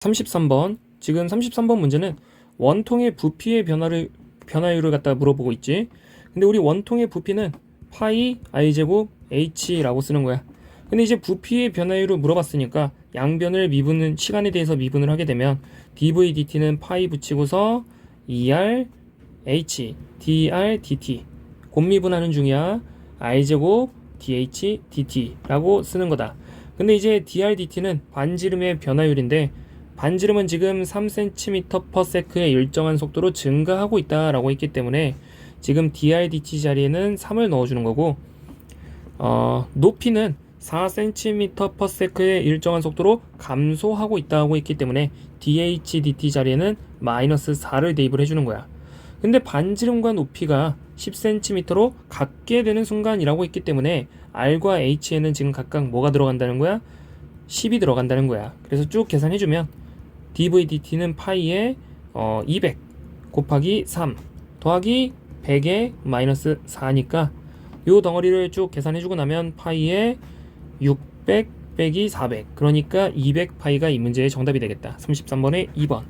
33번. 지금 33번 문제는 원통의 부피의 변화를 변화율을 갖다 물어보고 있지. 근데 우리 원통의 부피는 파이 i 제곱 h라고 쓰는 거야. 근데 이제 부피의 변화율을 물어봤으니까 양변을 미분은 시간에 대해서 미분을 하게 되면 dv dt는 파이 붙이고서 er h dr dt 곱미분하는 중이야. i 제곱 dh dt라고 쓰는 거다. 근데 이제 dr dt는 반지름의 변화율인데 반지름은 지금 3cm/s의 일정한 속도로 증가하고 있다라고 했기 때문에 지금 dr dt 자리에는 3을 넣어주는 거고 어, 높이는 4cm/s의 일정한 속도로 감소하고 있다고 했기 때문에 dh dt 자리에는 마이너스 4를 대입을 해주는 거야. 근데 반지름과 높이가 10cm로 같게 되는 순간이라고 했기 때문에 r과 h에는 지금 각각 뭐가 들어간다는 거야? 10이 들어간다는 거야. 그래서 쭉 계산해주면 dv dt는 파이에 어, 200 곱하기 3 더하기 100에 마이너스 4니까 요 덩어리를 쭉 계산해주고 나면 파이에 600 빼기 400 그러니까 200 파이가 이 문제의 정답이 되겠다. 33번의 2번